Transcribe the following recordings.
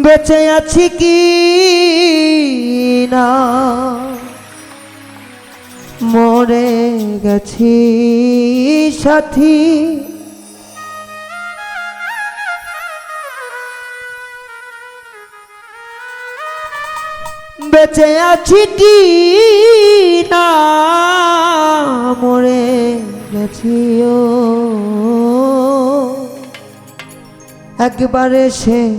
বেঁচে আছি কি না? মরে গেছি সাথী। বেঁচে আছি কি না? মরে গেছি, ও। একবারে সে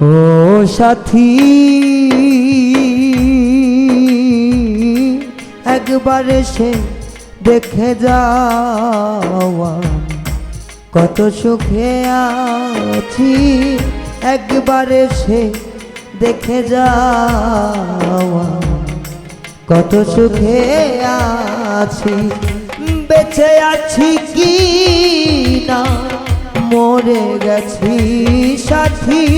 ও সাথী, একবার সে দেখে যাও আমি কত সুখে আছি, একবার সে দেখে যাও আমি কত সুখে আছি, বেঁচে আছি কি না? মরে গেছি সাথী।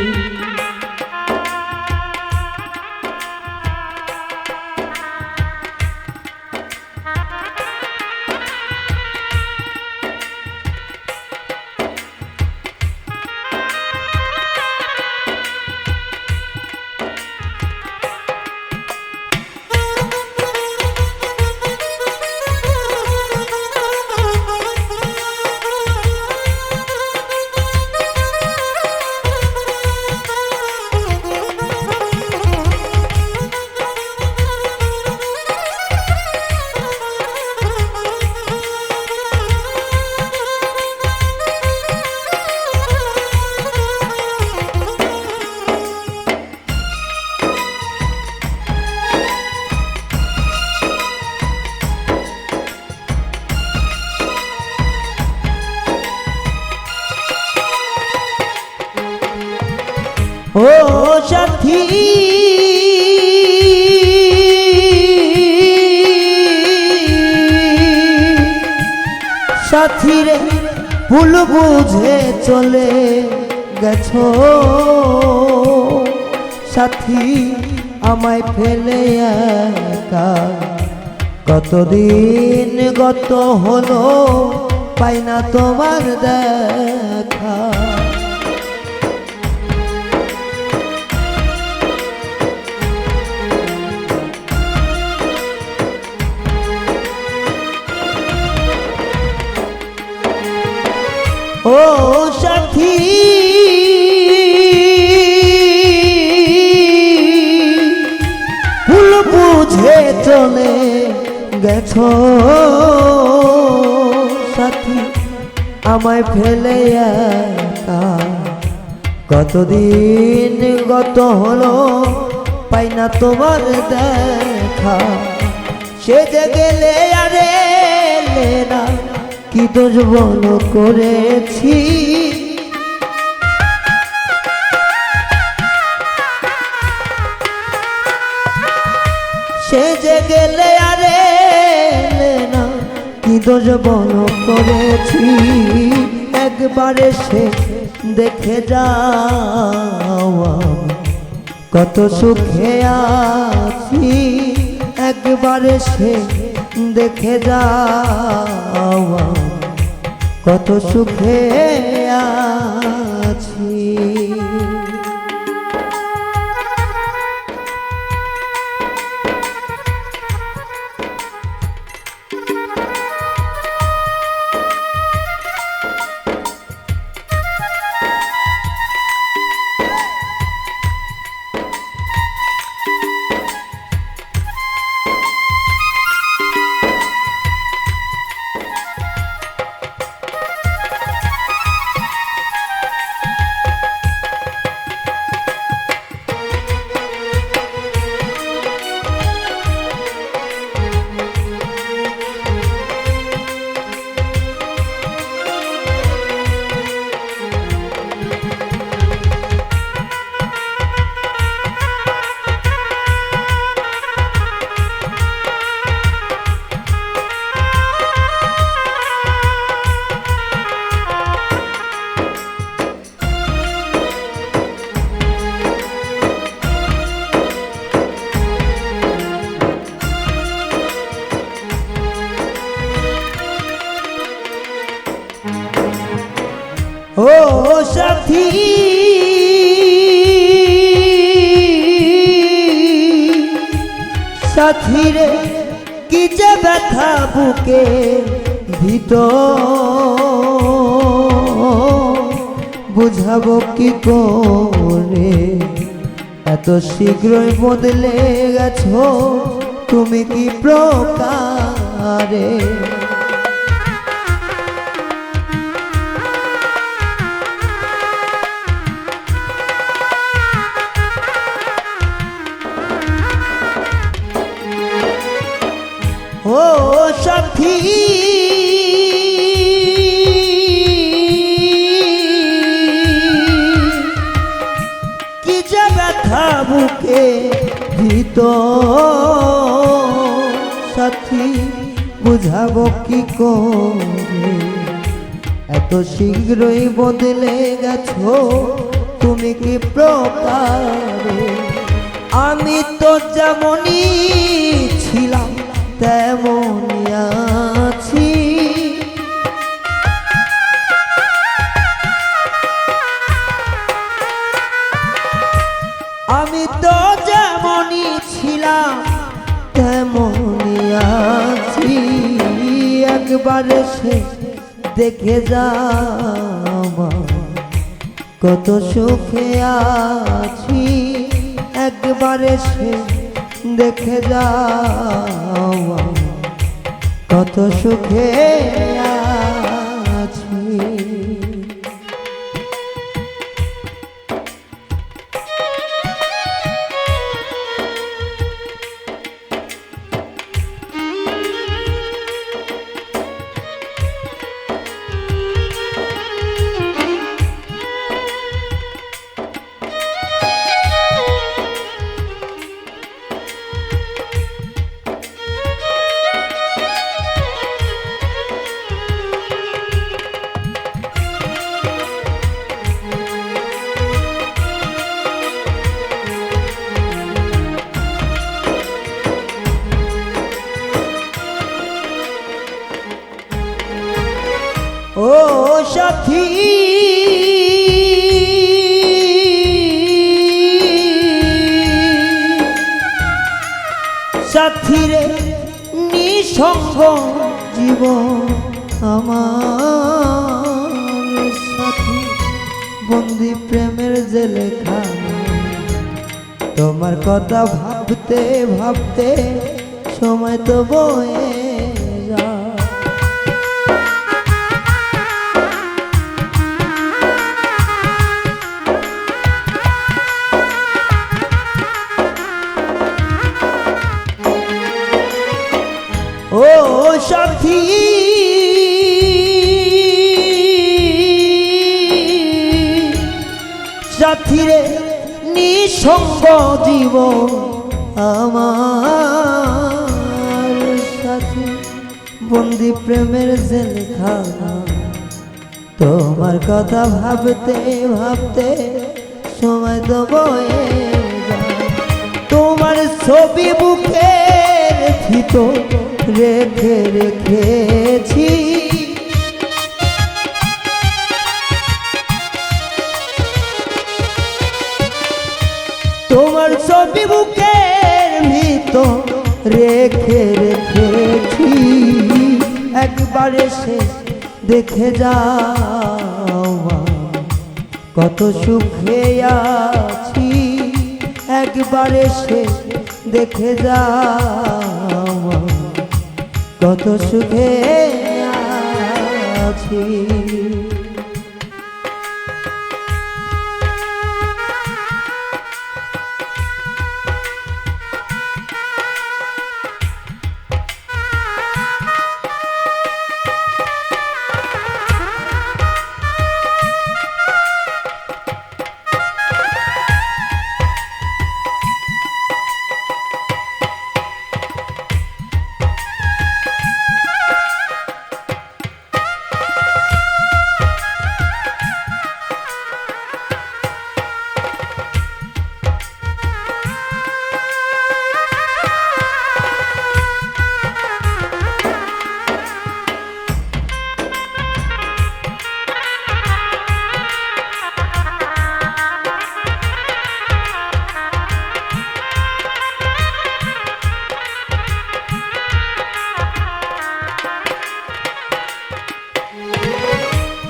সাথী ফুল বুঝে চলে গেছো। সাথী, আমায় ফেলে একা। কতদিন গত হলো, পাই না তোমার দেখা। ও সাথী। ভুল বুঝে চলে গেছ, সাথী। আমায় ফেলে কতদিন গত হলো, পাই না তোমার দেখা। সে যে গেলে আরে না কি দোষ বলো করেছি? সে যে গেলে আরে না, কি দোষ বলো করেছি? একবারে সে দেখে যাও আমি কত সুখে আছি। একবারে সে দেখে যাওয়া কত সুখে আছি। ও সাথী। সাথী রে, কি যে ব্যথা বুকে ভিতর? বুঝাবো কি করে? এত শীঘ্রই বদলে গেছো, তুমি কি প্রকারে? কি ব্যথা বুকে ভিত। সাথী, বুঝাবো কি করে? এত শীঘ্রই বদলে গেছো, তুমি কি প্রকারে? আমি তো যেমনই ছিলাম তেমনই যেমনই ছিলাম, তেমনই আছি। একবার সে দেখে যাও, কত সুখে আছি। একবারে সে দেখে যাও, কত সুখে সাথীরে নিঃসঙ্গ জীব আমার সাথী। বন্দি প্রেমের যে লেখা তোমার কথা ভাবতে ভাবতে সময় তো বয়ে সাথী। সাথীরে নিঃসঙ্গ জীব আমার। সাথী, বন্দি প্রেমের জেলখানা। তোমার কথা ভাবতে ভাবতে সময় যায়। তোমার ছবি বুকের ভিতর রেখে রেখেছি। তোমার ছবি বুকের ভিতর রেখে রেখেছি। একবার এসে দেখে যাও কত সুখে আছি। একবার এসে দেখে যাও। কত সুখে আছি।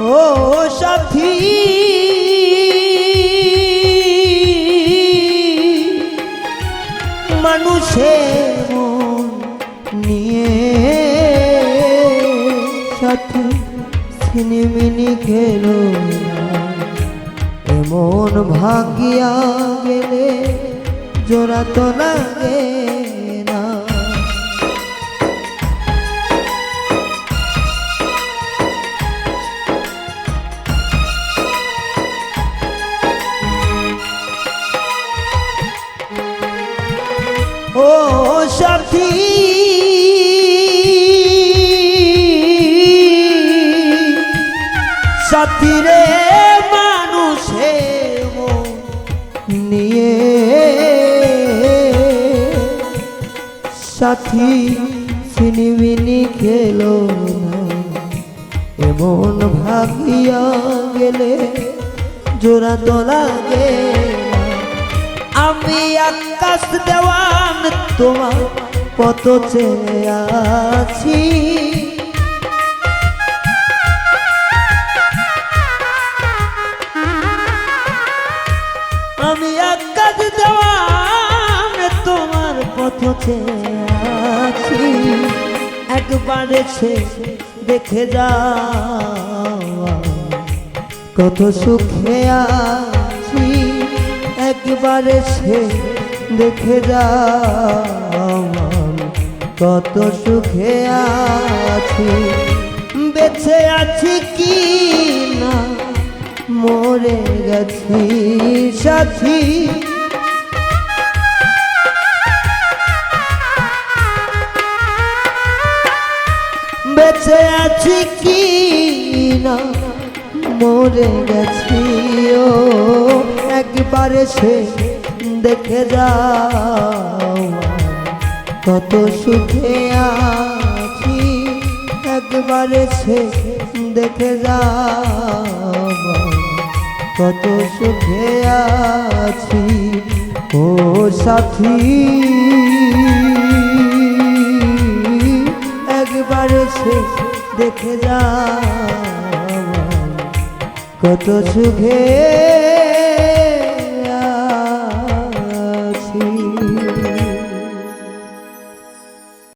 ও সাথী মানুষের মন নিয়ে সাথী সিনেমিনি খেলো। এমন ভাঙ্গিয়া গেলে জোড়া তো লাগে সাথী রে মানুষের নিয়ে সাথী সিনিমিনি খেলো এমন ভাগিয়া গেলে জোড়া তো লাগে। আমি আকাশ দেওয়ান তোমার কত চেয়ে আছি আকাশ দেওয়ান তোমার পথ আছি। একবার এসে দেখে যাও। কত সুখে আছি। একবার এসে দেখে যাও। কত সুখে আছি। বেঁচে আছি কি না? মরে গেছি সাথী। বেঁচে আছি কি না? মরে গেছি, ও, একবার সে দেখে যাও। কত সুখে আছি, একবার সে দেখে যাও। কত সুখে আছি, ও সাথী। সে দেখে যা কত সুখে